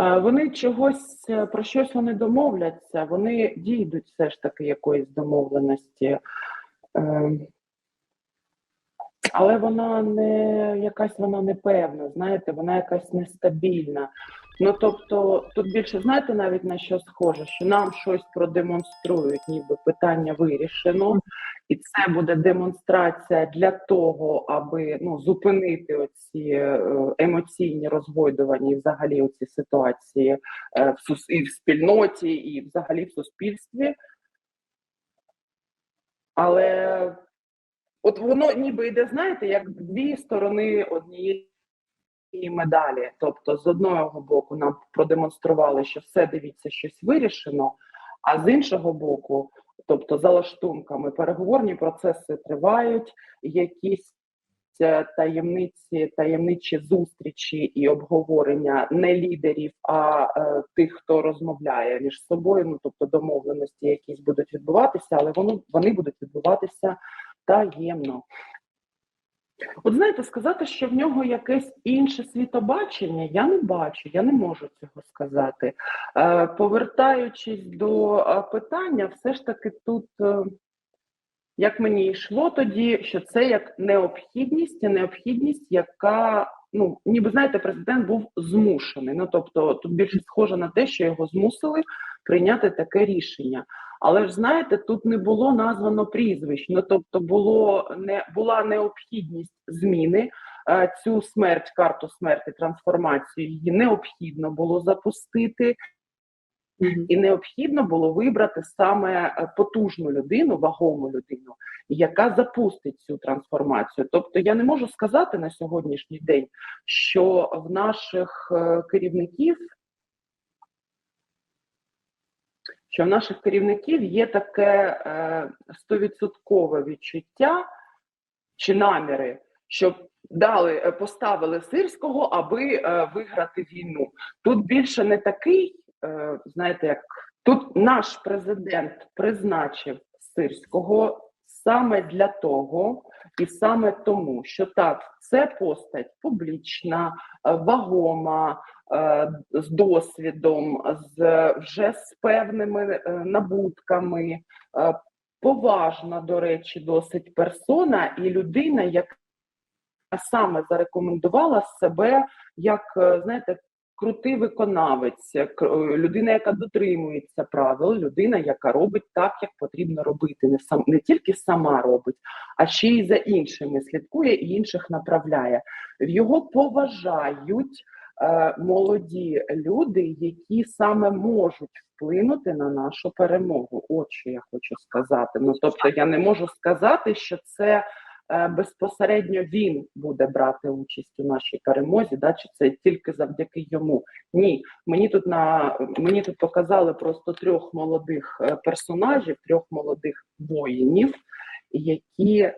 Е, Вони чогось е, про щось вони домовляться, вони дійдуть все ж таки якоїсь домовленості. Е, Але вона не якась вона непевна, знаєте, вона якась нестабільна. Ну тобто, тут більше знаєте навіть на що схоже, що нам щось продемонструють, ніби питання вирішено, і це буде демонстрація для того, аби ну зупинити оці е, емоційні розгойдування і взагалі оці ситуації е, в сус- і в спільноті, і взагалі в суспільстві. Але от воно ніби йде, знаєте, як дві сторони однієї медалі. Тобто, з одного боку, нам продемонстрували, що все дивіться, щось вирішено, а з іншого боку, тобто за лаштунками, переговорні процеси тривають, якісь е, таємниці, таємничі зустрічі і обговорення не лідерів, а е, тих, хто розмовляє між собою. Ну тобто домовленості якісь будуть відбуватися, але воно вони будуть відбуватися таємно. От знаєте, сказати, що в нього якесь інше світобачення, я не бачу, я не можу цього сказати. Е, повертаючись до е, питання, все ж таки тут, е, як мені йшло тоді, що це як необхідність, і необхідність, яка, ну, ніби знаєте, президент був змушений. Ну, тобто, тут більше схоже на те, що його змусили прийняти таке рішення. Але ж знаєте, тут не було названо прізвищ. Ну тобто, було не була необхідність зміни е, цю смерть, карту смерті, трансформацію її необхідно було запустити, і необхідно було вибрати саме е, потужну людину, вагому людину, яка запустить цю трансформацію. Тобто, я не можу сказати на сьогоднішній день, що в наших е, керівників що в наших керівників є таке е, стовідсоткове відчуття чи наміри, щоб дали е, поставили сирського, аби е, виграти війну. Тут більше не такий, знаєте, як тут наш президент призначив сирського саме для того, і саме тому, що так, це постать публічна, вагома, з досвідом, з вже з певними е, набутками, е, поважна, до речі, досить персона, і людина, яка саме зарекомендувала себе як, е, знаєте, крутий виконавець, е, людина, яка дотримується правил, людина, яка робить так, як потрібно робити, не сам не тільки сама робить, а ще й за іншими слідкує і інших направляє. Його поважають е, молоді люди, які саме можуть вплинути на нашу перемогу. От що я хочу сказати. Ну тобто, я не можу сказати, що це. е, Безпосередньо він буде брати участь у нашій перемозі, да, чи це тільки завдяки йому? Ні, мені тут на мені тут показали просто трьох молодих е, персонажів, трьох молодих воїнів, які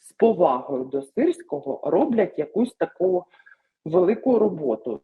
з повагою до сирського роблять якусь таку велику роботу.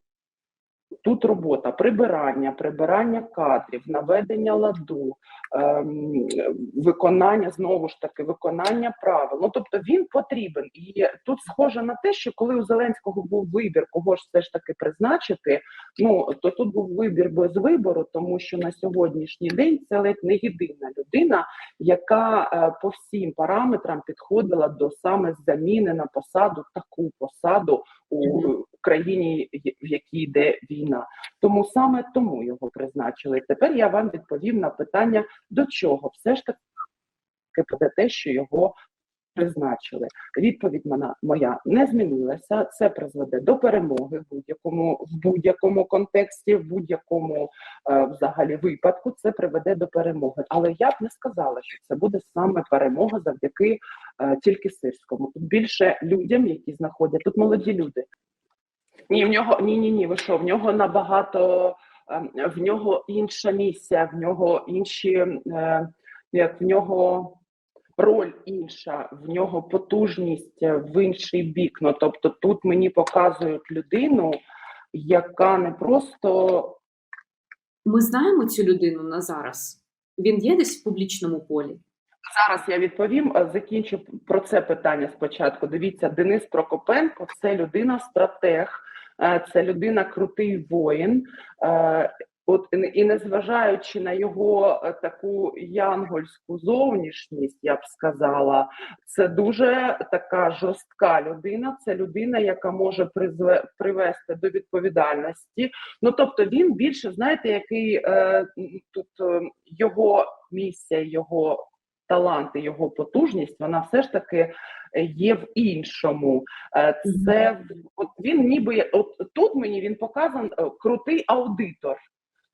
Тут робота прибирання, прибирання кадрів, наведення ладу, ем, виконання знову ж таки, виконання правил. Ну тобто він потрібен. І тут схоже на те, що коли у Зеленського був вибір, кого ж все ж таки призначити, ну то тут був вибір без вибору, тому що на сьогоднішній день це ледь не єдина людина, яка е, по всім параметрам підходила до саме заміни на посаду, таку посаду у. Країні, в якій йде війна. Тому саме тому його призначили. Тепер я вам відповім на питання, до чого все ж таки буде те, що його призначили. Відповідь моя, не змінилася. Це призведе до перемоги в будь-якому в будь-якому контексті, в будь-якому е, взагалі випадку. Це приведе до перемоги. Але я б не сказала, що це буде саме перемога завдяки е, тільки сирському. Тут більше людям, які знаходять тут молоді люди. Ні, в нього ні, ні, ні. Ви що? В нього набагато ем, в нього інша місія, в нього інші, е, як в нього роль інша, в нього потужність е, в інший бік. Ну тобто, тут мені показують людину, яка не просто Ми знаємо цю людину на зараз. Він є десь в публічному полі. зараз я відповім. е, Закінчу про це питання спочатку. Дивіться, Денис Прокопенко це людина, стратег. Е, Це людина крутий воїн. Е, От і- незважаючи на його е, таку янгольську зовнішність, я б сказала, це дуже така жорстка людина. Це людина, яка може призве, привести до відповідальності. Ну тобто він більше, знаєте, який е, тут е, його місія, його таланти, його потужність, вона все ж таки е, є в іншому. Е, Це от він ніби от тут мені він показан е, крутий аудитор.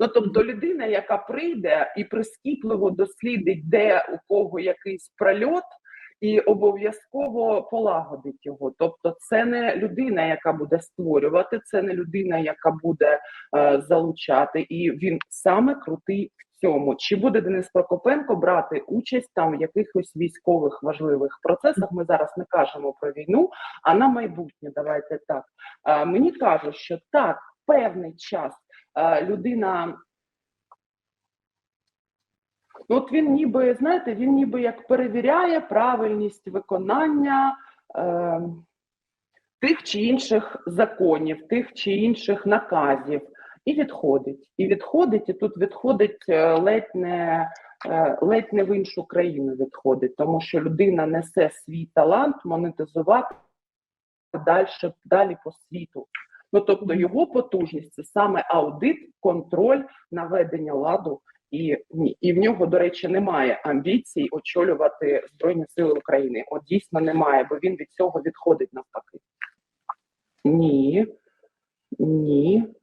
Ну, тобто людина, яка прийде і прискіпливо дослідить, де у кого якийсь прольот, і обов'язково полагодить його. Тобто, це не людина, яка буде створювати, це не людина, яка буде е, залучати, і він саме крутий в цьому. Чи буде Денис Прокопенко брати участь там в якихось військових важливих процесах? Ми зараз не кажемо про війну, а на майбутнє. Давайте так. Е, мені кажуть, що так, певний час е, людина. Ну, от він ніби, знаєте, він ніби як перевіряє правильність виконання е, тих чи інших законів, тих чи інших наказів, і відходить. І відходить, і тут відходить е, ледь не, е, ледь не в іншу країну відходить, тому що людина несе свій талант монетизувати далі, далі по світу. Ну тобто його потужність це саме аудит, контроль, наведення ладу. І, і в нього, до речі, немає амбіцій очолювати Збройні Сили України. От дійсно немає, бо він від цього відходить навпаки. Ні. Ні.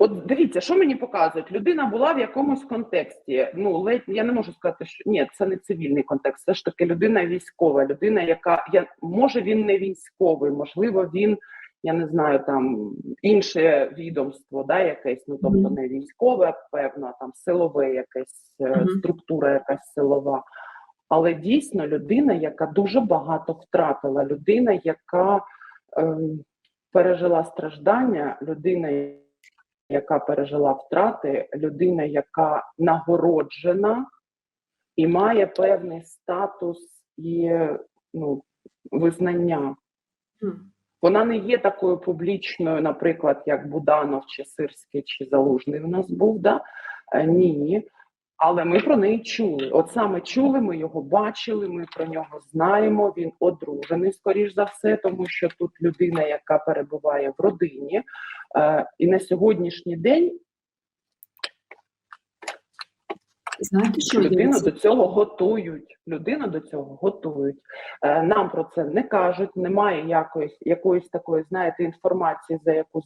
От дивіться, що мені показують? Людина була в якомусь контексті. Ну, ледь я не можу сказати, що ні, це не цивільний контекст. Все ж таки людина військова, людина, яка я може він не військовий, можливо, він. Я не знаю, там інше відомство, да, якесь, ну тобто не військове, певно, там силове якесь е, Мгм. структура, якась силова. Але дійсно людина, яка дуже багато втратила, людина, яка ем, пережила страждання, людина, яка пережила втрати, людина, яка нагороджена і має певний статус і ну, визнання. Вона не є такою публічною, наприклад, як Буданов, чи Сирський, чи Залужний у нас був, да? Е, Ні. Але ми про неї чули. От саме чули, ми його бачили, ми про нього знаємо. Він одружений, скоріш за все, тому що тут людина, яка перебуває в родині. Е, і на сьогоднішній день Знаєте, що людину до цього готують. Людину до цього готують. Е, Нам про це не кажуть. Немає якоїсь якоїсь такої, знаєте, інформації, за яку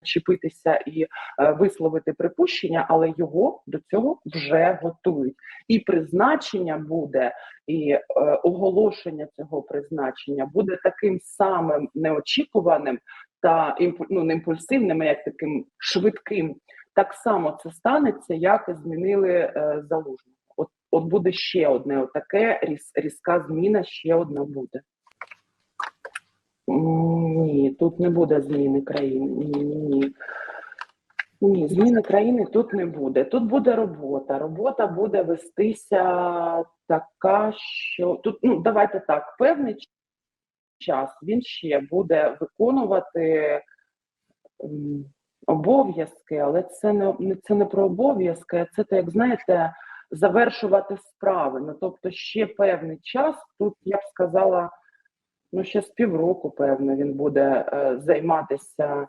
зачепитися і е, висловити припущення, але його до цього вже готують. І призначення буде, і е, оголошення цього призначення буде таким самим неочікуваним та ну, не імпульсивним, як таким швидким. Так само це станеться, як і змінили е, залужного. От, от буде ще одне отаке різ, різка зміна, ще одна буде. Ні, тут не буде зміни країни. Ні, ні, ні. Ні, зміни країни тут не буде. Тут буде робота. Робота буде вестися така, що тут, ну давайте так, певний час він ще буде виконувати обов'язки, але це не, не це не про обов'язки, це так, як знаєте, завершувати справи. Ну тобто, ще певний час. Тут я б сказала, ну ще з півроку, певно, він буде е, займатися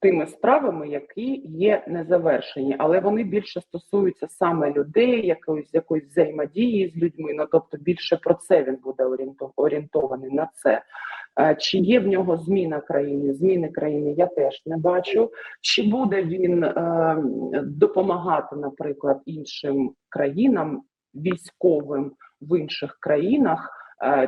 тими справами, які є незавершені, але вони більше стосуються саме людей, якоїсь якоїсь взаємодії з людьми. Ну тобто більше про це він буде орієнто- орієнтований на це. Е, Чи є в нього зміна країни? Зміни країни я теж не бачу. Чи буде він е, допомагати, наприклад, іншим країнам військовим в інших країнах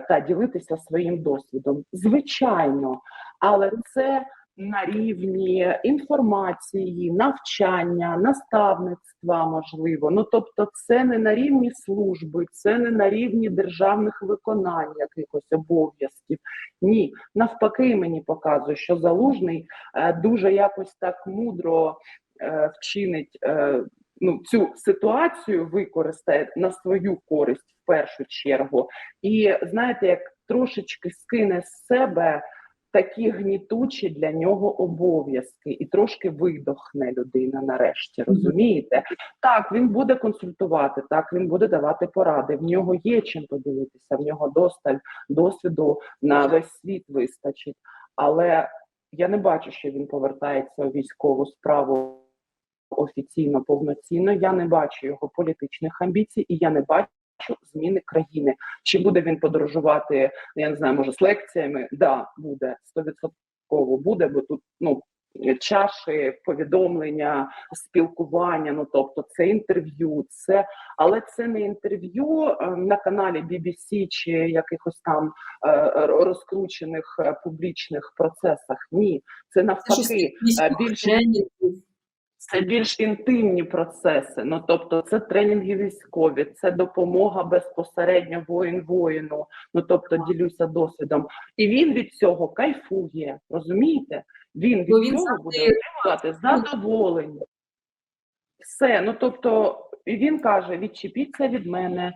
та ділитися своїм досвідом? Звичайно, але це на рівні інформації, навчання, наставництва, можливо. Ну тобто, це не на рівні служби, це не на рівні державних виконань якихось обов'язків. Ні, навпаки, мені показує, що залужний е, дуже якось так мудро е, вчинить. Ну, цю ситуацію використає на свою користь в першу чергу, і знаєте, як трошечки скине з себе такі гнітучі для нього обов'язки, і трошки видохне людина нарешті. Розумієте? Так, він буде консультувати, так він буде давати поради. В нього є чим поділитися, в нього досталь досвіду на весь світ вистачить. Але я не бачу, що він повертається у військову справу офіційно повноцінно. Я не бачу його політичних амбіцій, і я не бачу зміни країни. Чи буде він подорожувати? Я не знаю, може з лекціями? Да, буде стовідсотково буде, бо тут ну. Чаші, повідомлення, спілкування, ну тобто це інтерв'ю, це але це не інтерв'ю е, на каналі BBC чи якихось там е, розкручених е, публічних процесах. Ні, це навпаки е, більш тренінгів. Це більш інтимні процеси. Ну тобто, це тренінги військові, це допомога безпосередньо воїн воїну. Ну тобто, ділюся досвідом. І він від цього кайфує. Розумієте? Він від він цього завжди- буде отримувати задоволення. Все, ну тобто, і він каже: відчепіться від мене.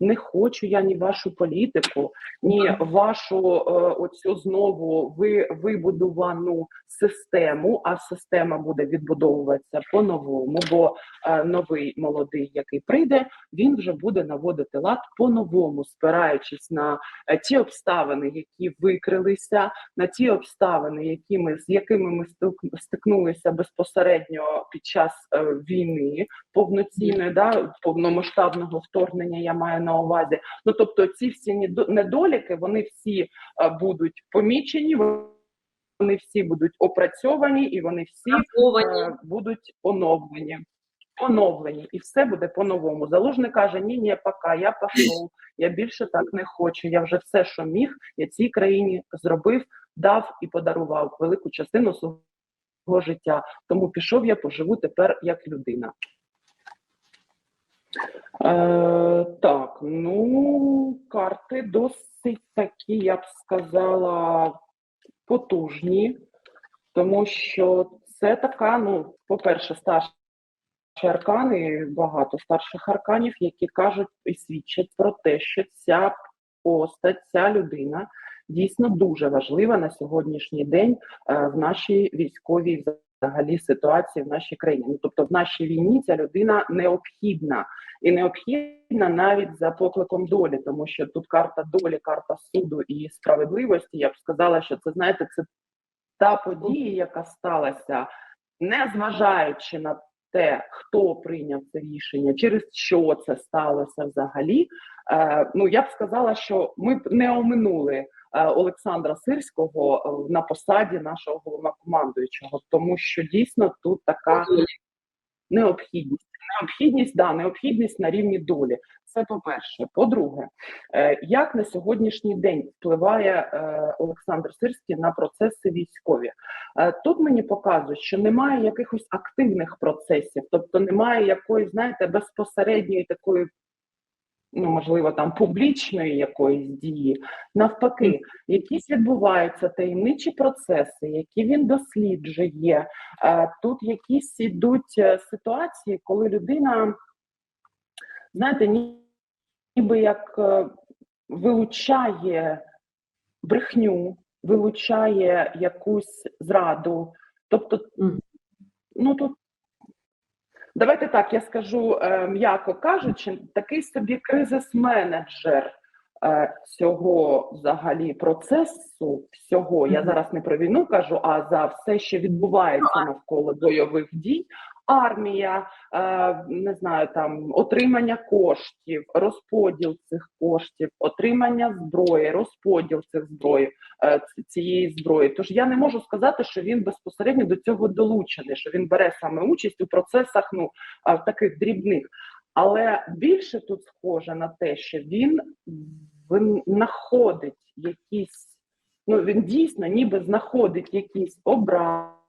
Не хочу я ні вашу політику, ні вашу е, оцю знову ви, вибудувану систему, а система буде відбудовуватися по-новому, бо е, новий молодий, який прийде, він вже буде наводити лад по-новому, спираючись на е, ті обставини, які викрилися, на ті обставини, які ми, з якими ми стик- стикнулися безпосередньо під час е, війни, повноцінної, да, повномасштабного вторгнення, я маю на увазі. Ну тобто, ці всі недо- недоліки, вони всі е, будуть помічені, вони всі будуть опрацьовані і вони всі е, будуть оновлені. Оновлені, і все буде по-новому. Залужний каже: ні, ні, пока, я пішов, я більше так не хочу. Я вже все, що міг, я цій країні зробив, дав і подарував велику частину свого життя. Тому пішов я, поживу тепер як людина. Е, так, ну, карти досить такі, я б сказала, потужні, тому що це така, ну, по-перше, старші аркани, багато старших арканів, які кажуть і свідчать про те, що ця постать, ця людина дійсно дуже важлива на сьогоднішній день е, в нашій військовій взагалі ситуації в нашій країні. Ну, тобто в нашій війні ця людина необхідна і необхідна навіть за покликом долі, тому що тут карта долі, карта суду і справедливості. Я б сказала, що це знаєте, це та подія, яка сталася, не зважаючи на те, хто прийняв це рішення, через що це сталося взагалі. Е, ну я б сказала, що ми б не оминули Олександра Сирського е, на посаді нашого головнокомандуючого, тому що дійсно тут така необхідність. Необхідність, да, необхідність на рівні долі. Це по-перше. По-друге, е, як на сьогоднішній день впливає е, Олександр Сирський на процеси військові? Е, Тут мені показують, що немає якихось активних процесів, тобто немає якоїсь, знаєте, безпосередньої такої. Ну, можливо, там публічної якоїсь дії, навпаки, якісь відбуваються таємничі процеси, які він досліджує. Тут якісь ідуть е, ситуації, коли людина, знаєте, ніби як е, вилучає брехню, вилучає якусь зраду. Тобто, ну тут. Давайте так, я скажу е, м'яко кажучи, такий собі кризис-менеджер е, цього взагалі процесу, всього. Я зараз не про війну кажу, а за все, що відбувається навколо бойових дій. Армія, е, не знаю, там отримання коштів, розподіл цих коштів, отримання зброї, розподіл цих зброї е, цієї зброї. Тож я не можу сказати, що він безпосередньо до цього долучений, що він бере саме участь у процесах, ну а, таких дрібних. Але більше тут схоже на те, що він знаходить якісь, ну він дійсно ніби знаходить якісь образи,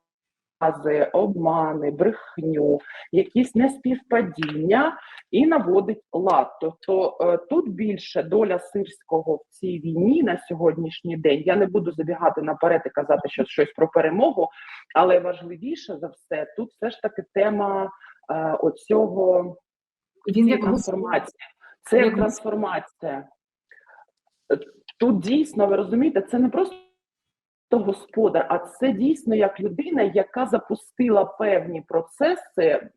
обмани, брехню, якісь неспівпадіння і наводить лад. Тобто е, тут більше доля сирського в цій війні на сьогоднішній день. Я не буду забігати наперед і казати, що щось про перемогу, але важливіше за все, тут все ж таки тема е, оцього Він трансформація. Це трансформація. Тут дійсно, ви розумієте, це не просто господар, а це дійсно як людина, яка запустила певні процеси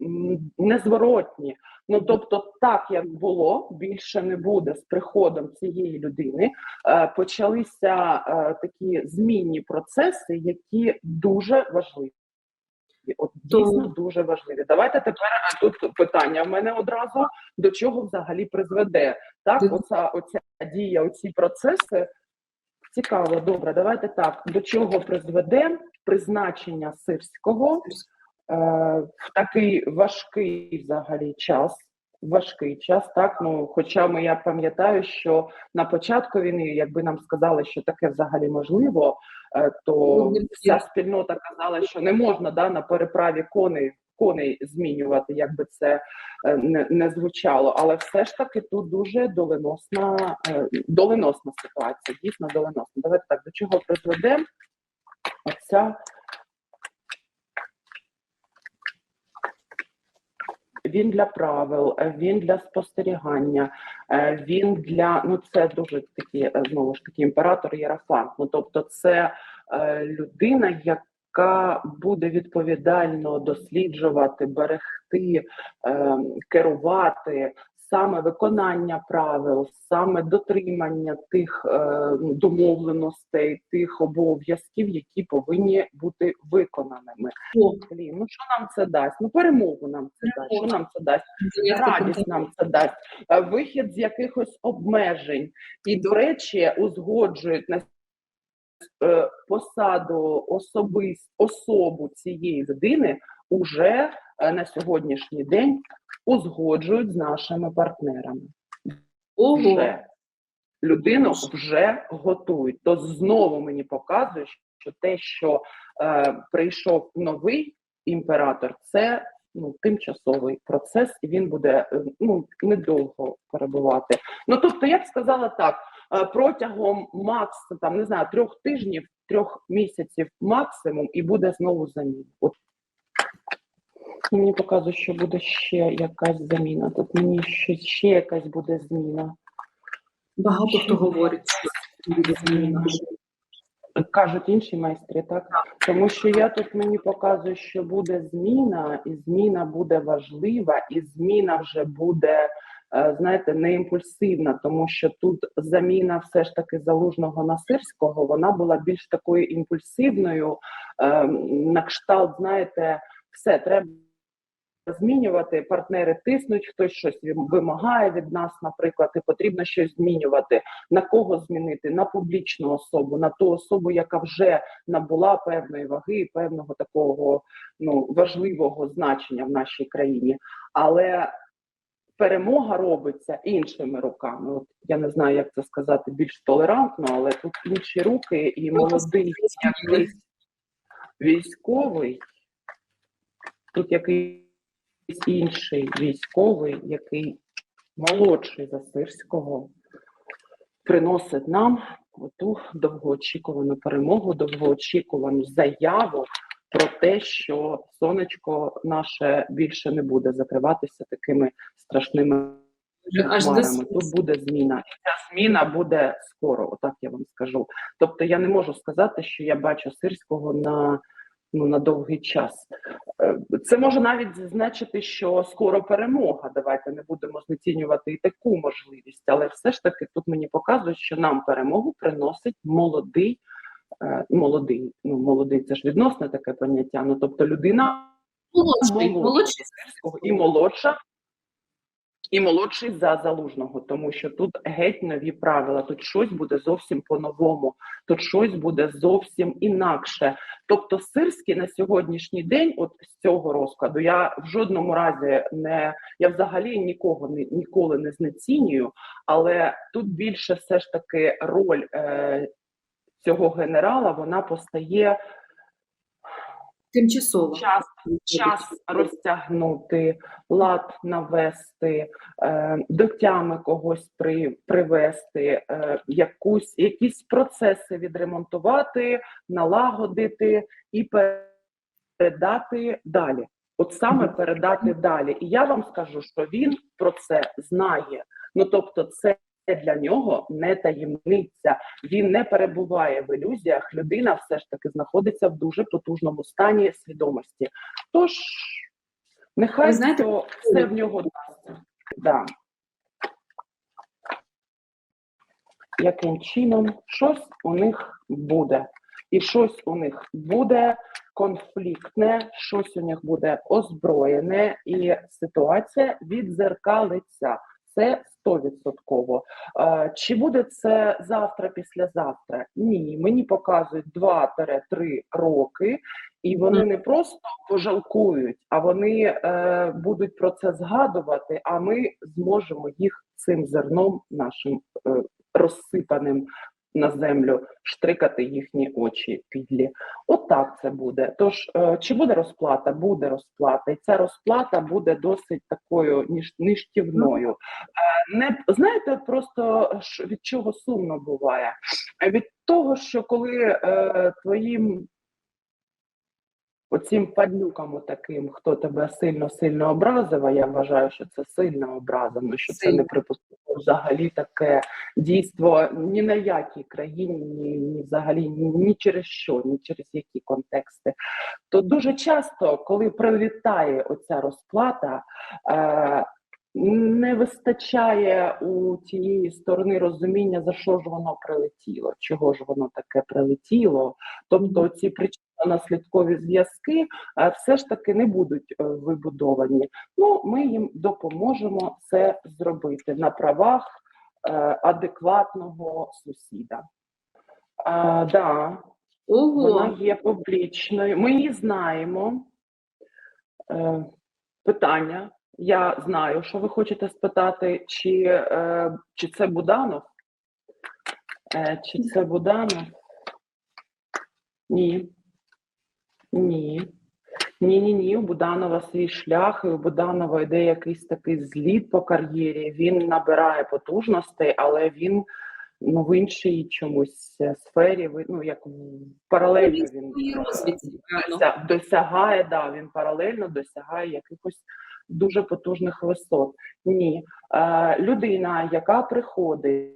незворотні. Ну тобто, так як було, більше не буде з приходом цієї людини. Е, почалися е, такі змінні процеси, які дуже важливі. От дійсно дуже важливі. Давайте тепер е, тут питання в мене одразу до чого взагалі призведе. Так, оця, оця дія, оці процеси. Цікаво, добре, давайте так. До чого призведе призначення сирського е, в такий важкий взагалі час. Важкий час, так ну хоча ми я пам'ятаю, що на початку війни, якби нам сказали, що таке взагалі можливо, е, то Ну, вся спільнота казала, що не можна да, на переправі коней коней змінювати, якби це е, не, не звучало. Але все ж таки тут дуже доленосна, е, доленосна ситуація, дійсно доленосна. Давайте так, до чого призведе оця він для правил, е, він для спостерігання, він для ну це дуже такі знову ж таки імператор Єрафант. Ну тобто, це людина, яка буде відповідально досліджувати, берегти, е, керувати. Саме виконання правил, саме дотримання тих е, ну, домовленостей, тих обов'язків, які повинні бути виконаними. Блін, ну що нам це дасть? Ну перемогу нам це дасть. Що нам це дасть? Радість нам це дасть. Е, Вихід з якихось обмежень. І, до речі, узгоджують на посаду особист, особу цієї людини уже е, на сьогоднішній день узгоджують з нашими партнерами. Ого, Вже людину вже готують. То знову мені показує, що те, що е, прийшов новий імператор, це ну, тимчасовий процес, і він буде е, ну, недовго перебувати. Ну тобто, я б сказала так: е, протягом макс там не знаю трьох тижнів, трьох місяців максимум, і буде знову заміна. От мені показує, що буде ще якась заміна. Тут мені ще, ще якась буде зміна. багато хто говорить, що буде зміна. Кажуть інші майстри, так? Тому що я тут мені показую, що буде зміна, і зміна буде важлива, і зміна вже буде, е, знаєте, не імпульсивна, тому що тут заміна все ж таки залужного на сирського, вона була більш такою імпульсивною, е, на кшталт, знаєте, все треба. Змінювати партнери тиснуть, хтось щось вимагає від нас, наприклад, і потрібно щось змінювати. На кого змінити? На публічну особу, на ту особу, яка вже набула певної ваги, певного такого ну важливого значення в нашій країні. Але перемога робиться іншими руками. От я не знаю, як це сказати більш толерантно, але тут інші руки і молодий якийсь військовий. Тут якийсь інший військовий, який молодший за Сирського, приносить нам ту довгоочікувану перемогу, довгоочікувану заяву про те, що сонечко наше більше не буде закриватися такими страшними хмарами. Тут буде зміна. І ця зміна буде скоро, отак я вам скажу. Тобто я не можу сказати, що я бачу сирського на, ну, на довгий час. Е, Це може навіть значити, що скоро перемога. Давайте не будемо знецінювати і таку можливість, але все ж таки тут мені показують, що нам перемогу приносить молодий. Е, Молодий, ну молодий це ж відносне таке поняття. Ну тобто людина молодший, молодший. І молодша, і молодший за залужного, тому що тут геть нові правила. Тут щось буде зовсім по-новому, тут щось буде зовсім інакше. Тобто, Сирський на сьогоднішній день, от з цього розкладу, я в жодному разі не я взагалі нікого не ніколи не знецінюю, але тут більше все ж таки роль е, цього генерала вона постає Тимчасово. час час розтягнути, лад навести, е, до тями когось при, привести, е, якусь, якісь процеси відремонтувати, налагодити і передати далі. От саме передати далі. І я вам скажу, що він про це знає. Ну тобто, це для нього не таємниця. Він не перебуває в ілюзіях. Людина все ж таки знаходиться в дуже потужному стані свідомості. Тож нехай знаєте, то все в нього дасться. Да. Яким чином щось у них буде. І щось у них буде конфліктне, щось у них буде озброєне, і ситуація відзеркалиться. Це стовідсотково. Е, Чи буде це завтра, післязавтра? Ні, мені показують 2-3 роки, і вони не просто пожалкують, а вони е, будуть про це згадувати. А ми зможемо їх цим зерном нашим е, розсипаним на землю штрикати їхні очі підлі. Отак це буде. Тож, е, чи буде розплата? Буде розплата, і ця розплата буде досить такою ніж ништівною. Е, Не знаєте, просто від чого сумно буває? Від того, що коли е, твоїм оцім падлюкам таким, хто тебе сильно сильно образив, а я вважаю, що це сильно образано, що це не припустимо взагалі таке дійство ні на якій країні, ні, ні взагалі ні, ні через що, ні через які контексти. То дуже часто, коли прилітає оця розплата, е, не вистачає у тієї сторони розуміння, за що ж воно прилетіло, чого ж воно таке прилетіло. Тобто ці причинно-наслідкові зв'язки е, все ж таки не будуть е, вибудовані. Ну, ми їм допоможемо це зробити на правах е, адекватного сусіда. А, да, вона є публічною. Ми її знаємо. Питання. Я знаю, що ви хочете спитати, чи, е, чи це Буданов? Е, чи це Буданов? Ні. Ні. Ні, ні, ні. У Буданова свій шлях, і у Буданова йде якийсь такий зліт по кар'єрі. Він набирає потужностей, але він ну, в іншій чомусь е, сфері, ну як паралельно він досягає, да, він паралельно досягає якихось дуже потужних висот. Ні, е, людина, яка приходить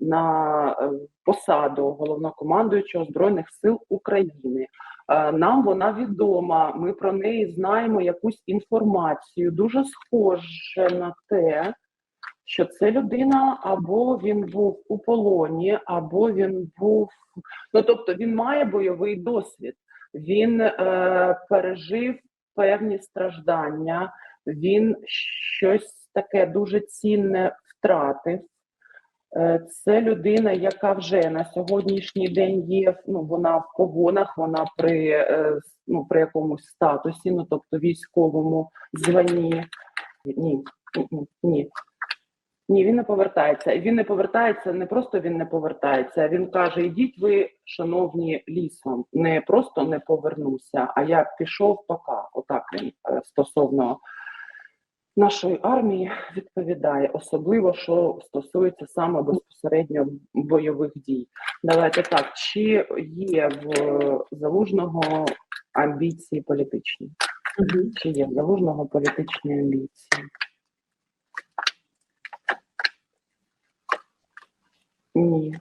на е, посаду головнокомандуючого збройних сил України. е, Нам вона відома. Ми про неї знаємо якусь інформацію. Дуже схоже на те, що це людина або він був у полоні, або він був. Ну тобто він має бойовий досвід. Він е, пережив певні страждання, він щось таке дуже цінне втратив. Е, Це людина, яка вже на сьогоднішній день є. Ну вона в погонах, вона при, е, ну, при якомусь статусі, ну тобто військовому званні. Ні, ні, ні. Ні, він не повертається. Він не повертається, не просто він не повертається. Він каже: ідіть ви, шановні, лісом. Не просто не повернуся, а я пішов пока. Отак він е, стосовно нашої армії відповідає, особливо що стосується саме безпосередньо бойових дій. Давайте так, чи є в залужного амбіції політичні? Мгм. Чи є в залужного політичні амбіції? Ні.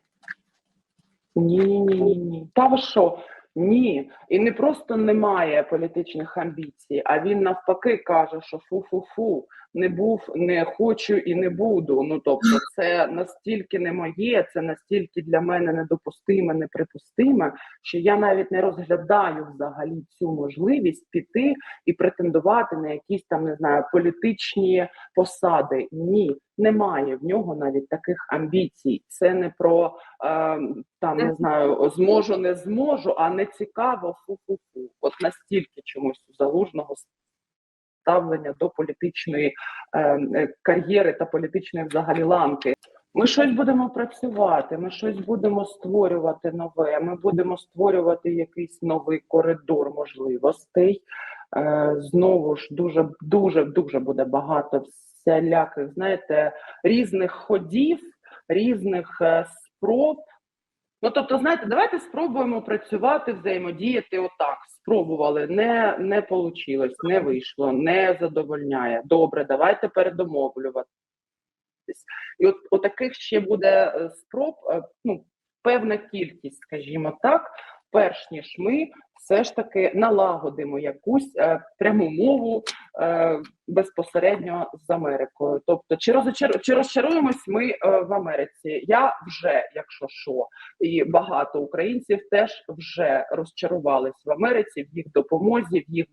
Ні, ні, ні, ні, ні. Та ви що? Ні. І не просто немає політичних амбіцій, а він навпаки каже, що фу-фу-фу, не був, не хочу і не буду. Ну тобто, це настільки не моє, це настільки для мене недопустиме, неприпустиме, що я навіть не розглядаю взагалі цю можливість піти і претендувати на якісь там не знаю політичні посади. Ні, немає в нього навіть таких амбіцій. Це не про е, там не знаю, зможу, не зможу, а не цікаво фу-фу-фу. От настільки чомусь у залужного ставлення до політичної е, е, кар'єри та політичної взагалі ланки. Ми щось будемо працювати, ми щось будемо створювати нове. Ми будемо створювати якийсь новий коридор можливостей. Е, знову ж дуже дуже дуже буде багато всіляких, знаєте, різних ходів, різних спроб. Ну, тобто, знаєте, давайте спробуємо працювати, взаємодіяти отак. Спробували, не, не вийшло, не вийшло, не задовольняє. Добре, давайте передомовлюватись. І от, от таких ще буде е, спроб, е, ну, певна кількість, скажімо так, перш ніж ми все ж таки налагодимо якусь е, пряму мову е, безпосередньо з Америкою. Тобто, чи розчар... чи розчаруємось ми е, в Америці? Я вже, якщо що, і багато українців теж вже розчарувались в Америці в їх допомозі, в їх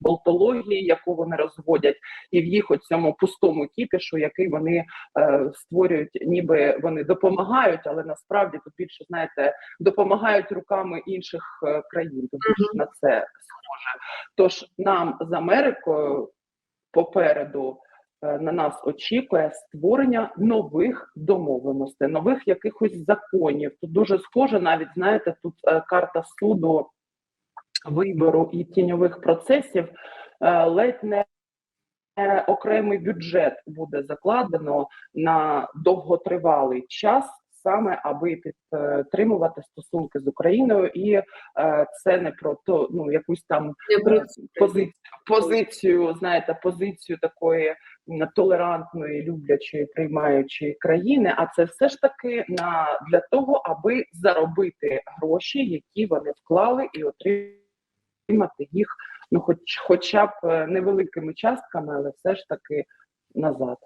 болтології, яку вони розводять, і в їх оцьому пустому кіпішу, який вони е, створюють, ніби вони допомагають, але насправді тут більше знаєте, допомагають руками інших е, країн. Тут більше на це схоже. Тож нам з Америкою попереду. е, На нас очікує створення нових домовленостей, нових якихось законів. Тут дуже схоже, навіть знаєте, тут е, карта суду вибору і тіньових процесів е, ледь не окремий бюджет буде закладено на довготривалий час, саме аби підтримувати стосунки з Україною, і е, це не про то, ну якусь там е, позицію, позицію, знаєте, позицію такої толерантної, люблячої, приймаючої країни. А це все ж таки на для того, аби заробити гроші, які вони вклали, і отримати їх, ну хоч хоча б е, невеликими частками, але все ж таки назад.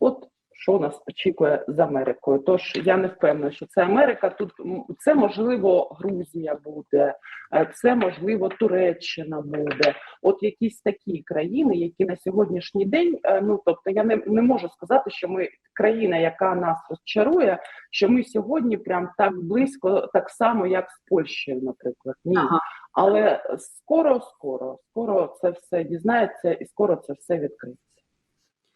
От що нас очікує з Америкою. Тож я не впевнена, що це Америка. Тут це можливо Грузія буде, е, це можливо Туреччина буде. От якісь такі країни, які на сьогоднішній день, е, ну тобто я не, не можу сказати, що ми країна, яка нас розчарує, що ми сьогодні прям так близько, так само, як з Польщею, наприклад. Ні. Ага. Але скоро, скоро, скоро це все дізнається і скоро це все відкриється.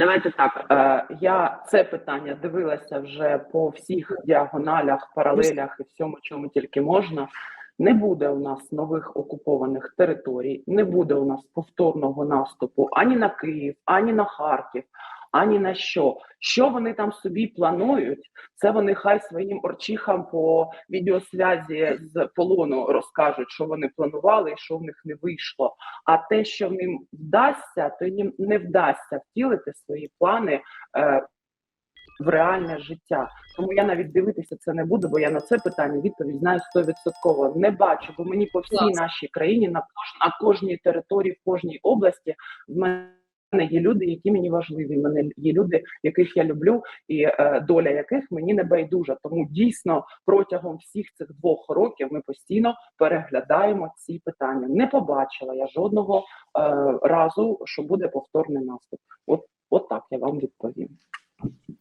Давайте так. Е, я це питання дивилася вже по всіх діагоналях, паралелях і всьому, чому тільки можна. Не буде у нас нових окупованих територій, не буде у нас повторного наступу ані на Київ, ані на Харків, ані на що. Що вони там собі планують? Це вони хай своїм орчихам по відеосвязі з полону розкажуть, що вони планували і що в них не вийшло. А те, що ним вдасться, то їм не вдасться втілити свої плани. Е, в реальне життя, тому я навіть дивитися це не буду, бо я на це питання відповідь знаю стовідсотково. Не бачу, бо мені по всій Клас. нашій країні на кож на кожній території, в кожній області в мене є люди, які мені важливі. Мене є люди, яких я люблю, і е, доля яких мені не байдужа. Тому дійсно протягом всіх цих двох років ми постійно переглядаємо ці питання. Не побачила я жодного е, разу, що буде повторний наступ. От, от так я вам відповім.